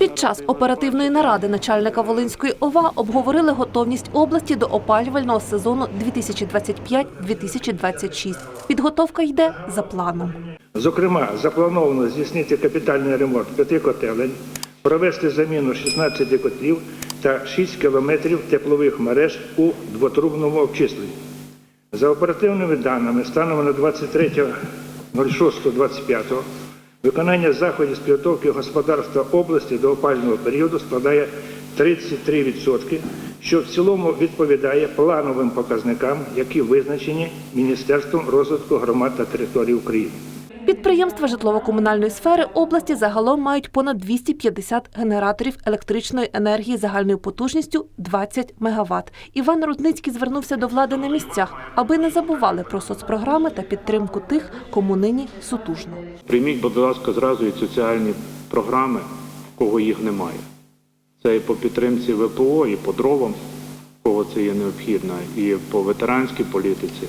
Під час оперативної наради начальника Волинської ОВА обговорили готовність області до опалювального сезону 2025-2026. Підготовка йде за планом. Зокрема, заплановано здійснити капітальний ремонт п'яти котелень, провести заміну 16 котлів та 6 кілометрів теплових мереж у двотрубному обчисленні. За оперативними даними, станом на 23.06.25 виконання заходів з підготовки господарства області до опального періоду складає 33%, що в цілому відповідає плановим показникам, які визначені Міністерством розвитку громад та територій України. Підприємства житлово-комунальної сфери області загалом мають понад 250 генераторів електричної енергії загальною потужністю 20 МВт. Іван Рудницький звернувся до влади на місцях, аби не забували про соцпрограми та підтримку тих, кому нині сутужно. Прийміть, будь ласка, зразу і соціальні програми, в кого їх немає. Це і по підтримці ВПО, і по дровам, кого це є необхідно, і по ветеранській політиці,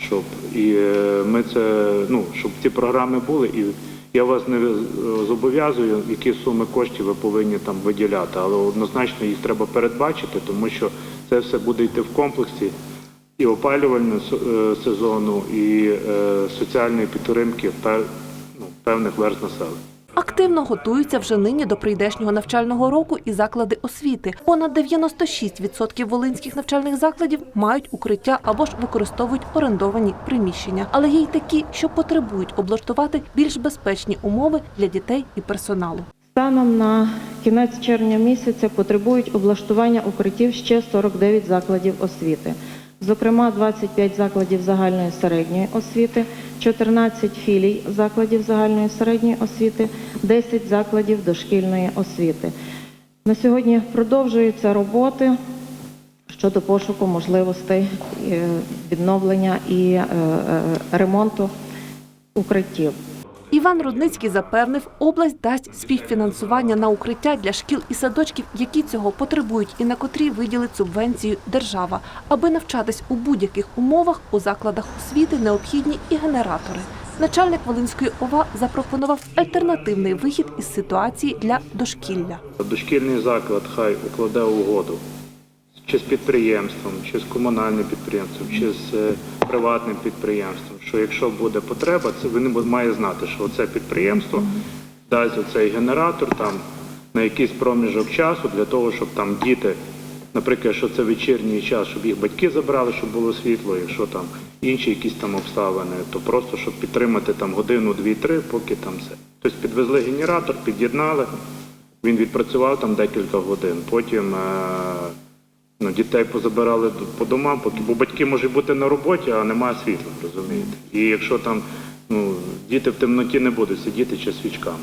щоб і е, ми це, ну, щоб ці програми були. І я вас не зобов'язую, які суми коштів ви повинні там виділяти, але однозначно їх треба передбачити, тому що це все буде йти в комплексі і опалювального е, сезону, і е, соціальної підтримки ну, певних верст населення. Активно готуються вже нині до прийдешнього навчального року і заклади освіти. Понад 96% волинських навчальних закладів мають укриття або ж використовують орендовані приміщення. Але є й такі, що потребують облаштувати більш безпечні умови для дітей і персоналу. Станом на кінець червня місяця потребують облаштування укриттів ще 49 закладів освіти. Зокрема, 25 закладів загальної середньої освіти, 14 філій закладів загальної середньої освіти, 10 закладів дошкільної освіти. На сьогодні продовжуються роботи щодо пошуку можливостей е, відновлення і е, е, ремонту укриттів. Іван Рудницький запевнив, область дасть співфінансування на укриття для шкіл і садочків, які цього потребують, і на котрі виділить субвенцію держава. Аби навчатись у будь-яких умовах у закладах освіти необхідні і генератори. Начальник Волинської ОВА запропонував альтернативний вихід із ситуації для дошкілля. Дошкільний заклад хай укладе угоду чи з підприємством, чи з комунальним підприємством, чи з е, приватним підприємством. Що якщо буде потреба, це він має знати, що це підприємство дасть оцей генератор там на якийсь проміжок часу для того, щоб там діти, наприклад, що це вечірній час, щоб їх батьки забрали, щоб було світло, якщо там інші якісь там обставини, то просто щоб підтримати там годину, дві-три, поки там все. Тобто підвезли генератор, під'єднали. Він відпрацював там декілька годин. Потім е, ну, дітей позабирали по домам, поки бо батьки можуть бути на роботі, а немає світла, розумієте. І якщо там ну, діти в темноті не будуть сидіти чи свічками.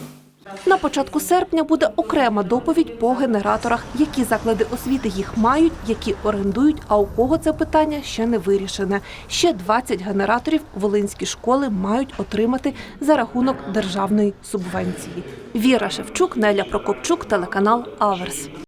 На початку серпня буде окрема доповідь по генераторах, які заклади освіти їх мають, які орендують, а у кого це питання ще не вирішене. Ще 20 генераторів волинські школи мають отримати за рахунок державної субвенції. Віра Шевчук, Неля Прокопчук, телеканал Аверс.